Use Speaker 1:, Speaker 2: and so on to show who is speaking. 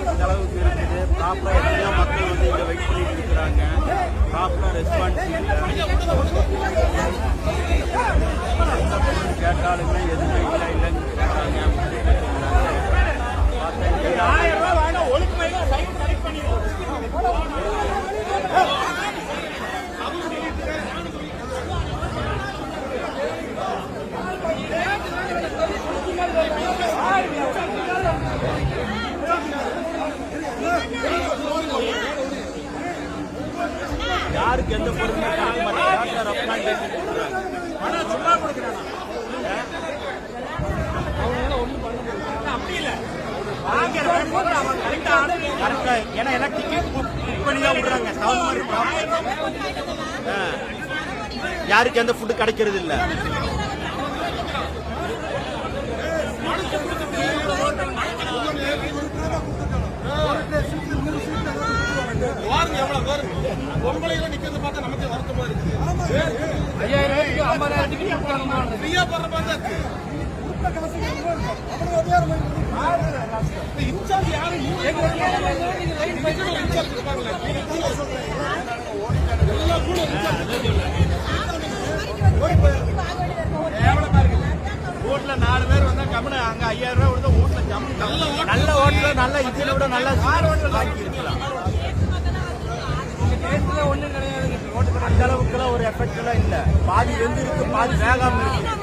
Speaker 1: இந்த அளவுக்கு இருக்குது ப்ராப்பராக எத்தனையோ மக்கள் வந்து இங்கே வெயிட் பண்ணிட்டு இருக்கிறாங்க ப்ராப்பராக ரெஸ்பான்ஸ் எந்த கேட்டாலுமே எதுவுமே யாருக்கு எந்த பொருளுமே கொடுக்க மாட்டாங்க யார்கிட்ட ரெப்ரசன்டேஷன் கொடுக்குறாங்க கரெக்டா ஏன்னா எல்லாம் டிக்கெட் புக் பண்ணி தான் விடுறாங்க. தகுந்த மாதிரி proper. யாருக்கு எந்த ஃபுட்டு கிடைக்கிறது இல்லை.
Speaker 2: பொம்பளையில நிக்கிறது பார்த்தா நமக்கு வருத்தமா இருக்கு ஃப்ரீயா போடுற மாதிரி இருக்கு. இந்த இன்சார்ஜ் யாரு? இன்சார்ஜ் இருப்பாங்களே எல்லா கூட
Speaker 1: வீட்ல நாலு பேர் வந்தா கம்முனு அங்க ஐயாயிரம் ரூபாய் கொடுத்தா வீட்ல ஜம்மு நல்ல ஹோட்டல் நல்ல இட்லி விட நல்ல கார் இருக்கலாம். அந்த அளவுக்குலாம் ஒரு எஃபெக்ட் எல்லாம் இல்ல. பாதி வெந்து இருக்கு பாதி வேகாம இருக்கு.